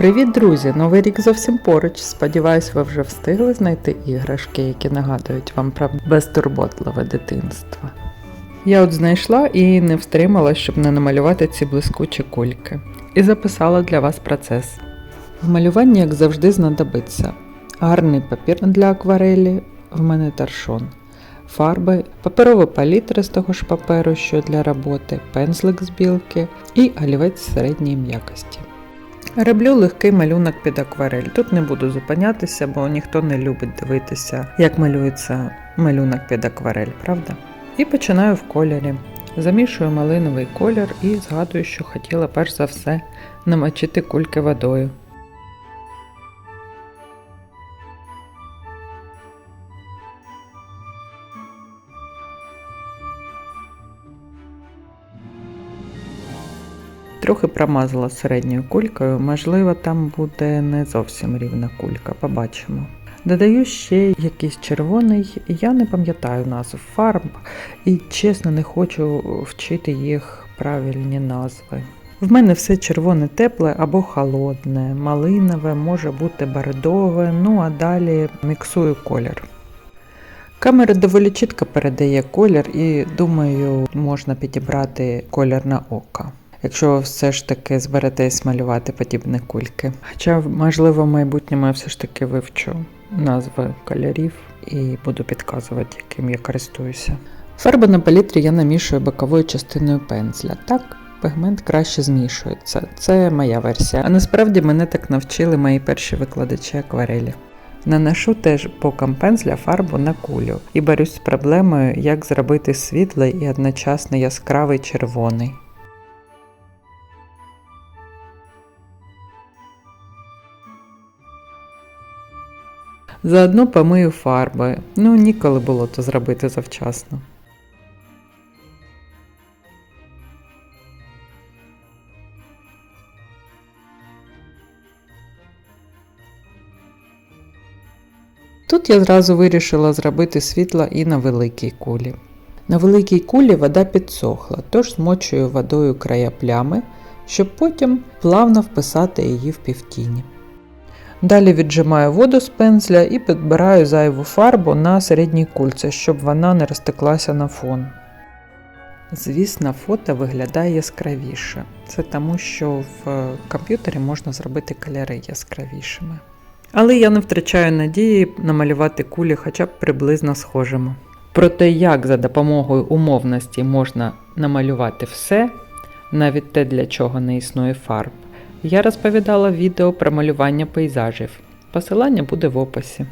Привіт, друзі! Новий рік зовсім поруч. Сподіваюсь, ви вже встигли знайти іграшки, які нагадують вам про безтурботливе дитинство. Я от знайшла і не встримала, щоб не намалювати ці блискучі кульки. І записала для вас процес. В малюванні, як завжди, знадобиться гарний папір для акварелі, в мене таршон, фарби, паперова палітра з того ж паперу, що для роботи, пензлик з білки і олівець середньої м'якості. Роблю легкий малюнок під акварель. Тут не буду зупинятися, бо ніхто не любить дивитися, як малюється малюнок під акварель, правда? І починаю в кольорі. Замішую малиновий колір і згадую, що хотіла перш за все намочити кульки водою. Трохи промазала середньою кулькою, можливо, там буде не зовсім рівна кулька, побачимо. Додаю ще якийсь червоний, я не пам'ятаю назв фарб і чесно не хочу вчити їх правильні назви. В мене все червоне тепле або холодне, малинове, може бути бордове, ну а далі міксую колір. Камера доволі чітко передає колір і думаю, можна підібрати колір на око. Якщо ви все ж таки зберетесь малювати подібні кульки. Хоча, можливо, в майбутньому я все ж таки вивчу назви кольорів і буду підказувати, яким я користуюся. Фарби на палітрі я намішую боковою частиною пензля. Так, пігмент краще змішується. Це моя версія. А насправді мене так навчили мої перші викладачі акварелі. Наношу теж боком пензля фарбу на кулю і борюсь з проблемою, як зробити світлий і одночасно яскравий червоний. Заодно помию фарби. Ну, ніколи було то зробити завчасно. Тут я зразу вирішила зробити світло і на великій кулі. На великій кулі вода підсохла, тож змочую водою края плями, щоб потім плавно вписати її в півтіні. Далі віджимаю воду з пензля і підбираю зайву фарбу на середній кульці, щоб вона не розтеклася на фон. Звісно, фото виглядає яскравіше. Це тому, що в комп'ютері можна зробити кольори яскравішими. Але я не втрачаю надії намалювати кулі хоча б приблизно схожими. Про те, як за допомогою умовності можна намалювати все, навіть те, для чого не існує фарб, я розповідала відео про малювання пейзажів. Посилання буде в описі.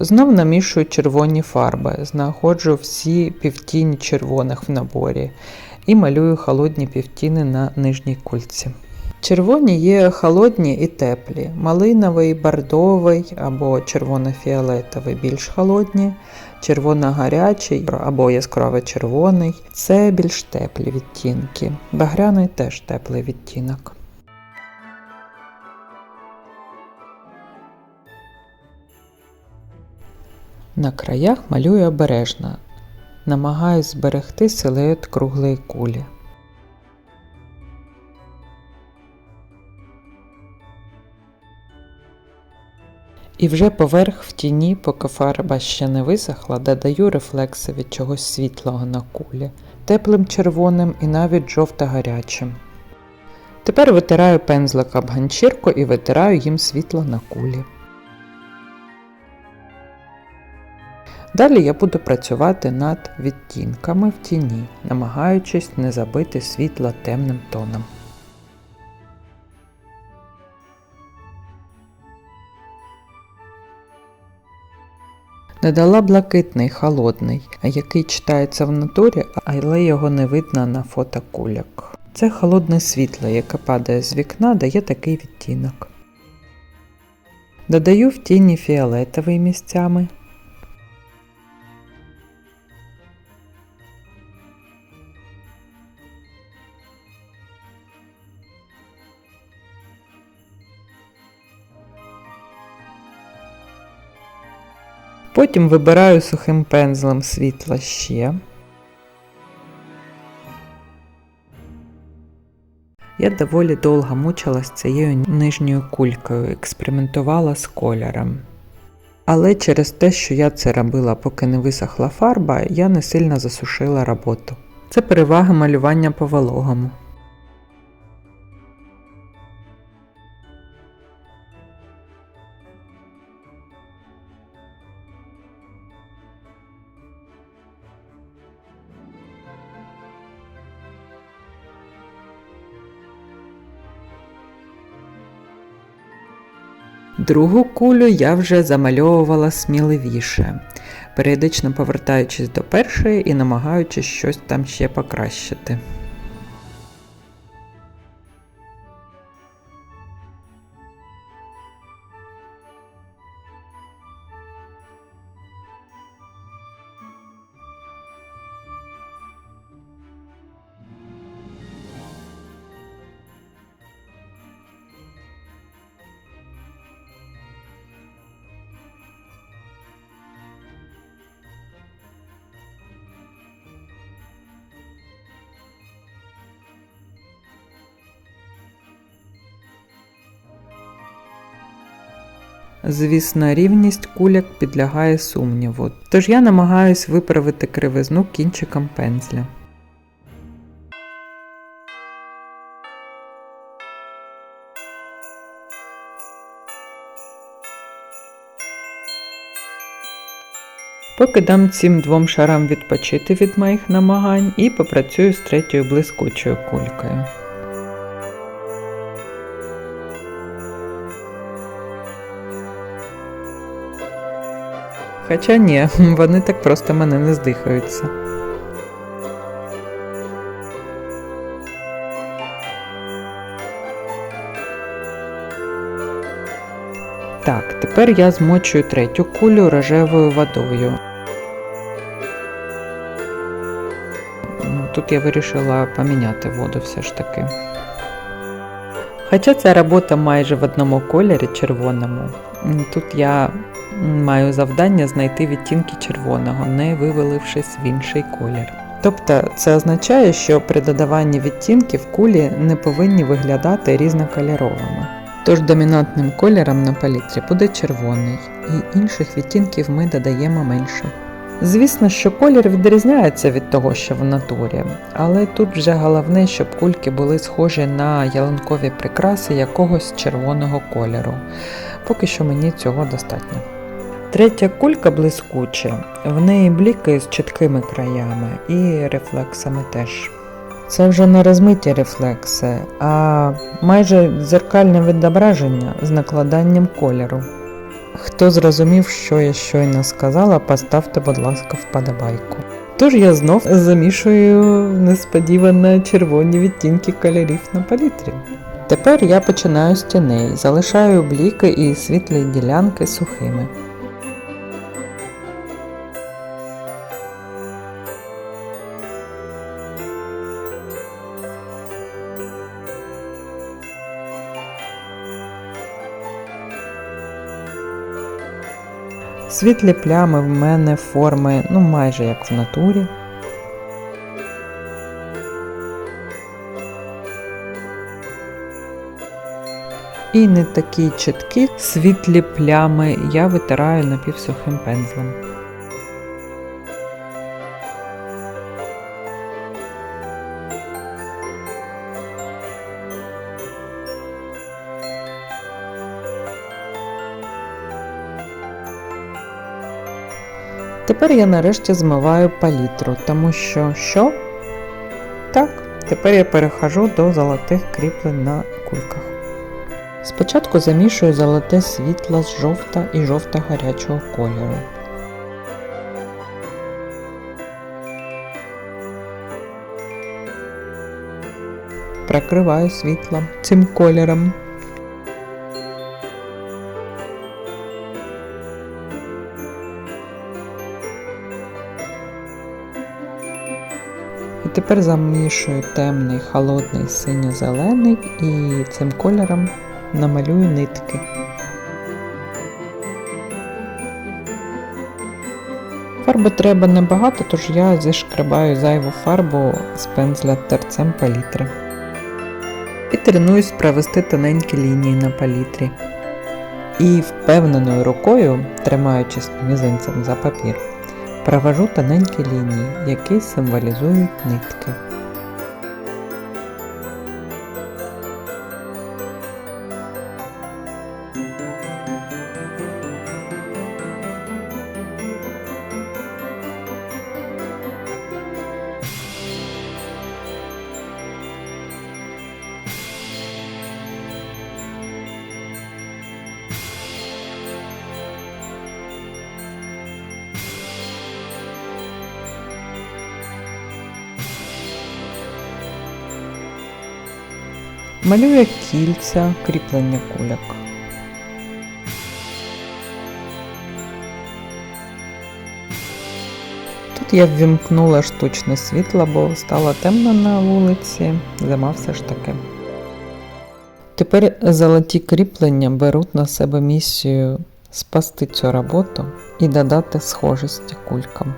Знов намішую червоні фарби, знаходжу всі півтіні червоних в наборі і малюю холодні півтіни на нижній кульці. Червоні є холодні і теплі, малиновий, бордовий або червоно-фіолетовий більш холодні, червоно-гарячий або яскраво-червоний це більш теплі відтінки. Багряний теж теплий відтінок. На краях малюю обережно, намагаюсь зберегти силует круглої кулі. І вже поверх в тіні, поки фарба ще не висохла, додаю рефлекси від чогось світлого на кулі, теплим червоним і навіть жовто-гарячим. Тепер витираю пензлик об ганчірку і витираю їм світло на кулі. Далі я буду працювати над відтінками в тіні, намагаючись не забити світло темним тоном. Додала блакитний холодний, який читається в натурі, але його не видно на фото куляк. Це холодне світло, яке падає з вікна, дає такий відтінок. Додаю в тіні фіолетовий місцями. Потім вибираю сухим пензлем світло ще. Я доволі довго мучилась цією нижньою кулькою, експериментувала з кольором. Але через те, що я це робила, поки не висохла фарба, я не сильно засушила роботу. Це переваги малювання по вологому. Другу кулю я вже замальовувала сміливіше, періодично повертаючись до першої і намагаючись щось там ще покращити. Звісно, рівність куляк підлягає сумніву, тож я намагаюсь виправити кривизну кінчиком пензля. Поки дам цим двом шарам відпочити від моїх намагань і попрацюю з третьою блискучою кулькою. Хоча ні, вони так просто мене не здихаються. Так, тепер я змочую третю кулю рожевою водою. Тут я вирішила поміняти воду все ж таки. Хоча ця робота майже в одному кольорі червоному, тут я маю завдання знайти відтінки червоного, не вивалившись в інший колір. Тобто це означає, що при додаванні відтінків кулі не повинні виглядати різнокольоровими. Тож домінантним кольором на палітрі буде червоний, і інших відтінків ми додаємо менше. Звісно, що колір відрізняється від того, що в натурі, але тут вже головне, щоб кульки були схожі на ялинкові прикраси якогось червоного кольору. Поки що мені цього достатньо. Третя кулька блискуча, в неї бліки з чіткими краями і рефлексами теж. Це вже не розмиті рефлекси, а майже дзеркальне відображення з накладанням кольору. Хто зрозумів, що я щойно сказала, поставте, будь ласка, вподобайку. Тож я знов замішую несподівано червоні відтінки кольорів на палітрі. Тепер я починаю з тіней, залишаю бліки і світлі ділянки сухими. Світлі плями в мене форми, ну майже як в натурі. І не такі чіткі світлі плями я витираю напівсухим пензлем. Тепер я нарешті змиваю палітру, тому що що? Так, тепер я перехожу до золотих кріплень на кульках. Спочатку замішую золоте світло з жовта і жовто-гарячого кольору. Прокриваю світло цим кольором. Тепер замішую темний, холодний, синьо-зелений і цим кольором намалюю нитки. Фарби треба небагато, тож я зішкребаю зайву фарбу з пензля терцем палітри. і тренуюсь провести тоненькі лінії на палітрі. І впевненою рукою, тримаючись мізинцем за папір, провожу тоненькі лінії, які символізують нитки. Малюю кільця кріплення кульок. Тут я ввімкнула штучне світло, бо стало темно на вулиці, зима все ж таки. Тепер золоті кріплення беруть на себе місію спасти цю роботу і додати схожості кулькам.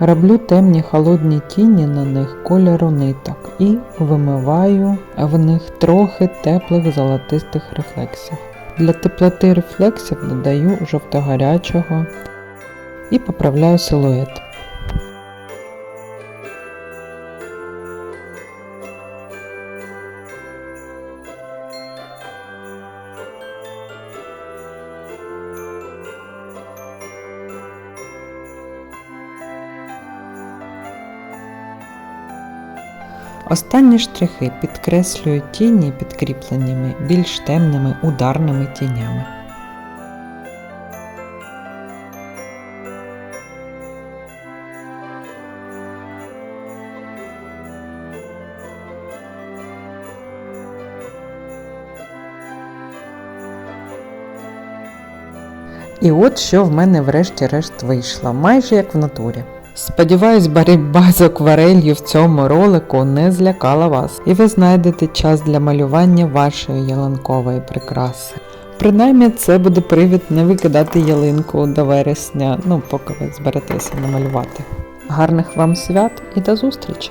Роблю темні холодні тіні на них кольору ниток і вимиваю в них трохи теплих золотистих рефлексів. Для теплоти рефлексів додаю жовто-гарячого і поправляю силует. Останні штрихи підкреслюють тіні підкріпленнями більш темними ударними тінями. І от що в мене врешті-решт вийшло, майже як в натурі. Сподіваюсь, боротьба з акварелью в цьому ролику не злякала вас, і ви знайдете час для малювання вашої ялинкової прикраси. Принаймні це буде привід не викидати ялинку до вересня, ну поки ви зберетеся намалювати. Гарних вам свят і до зустрічі!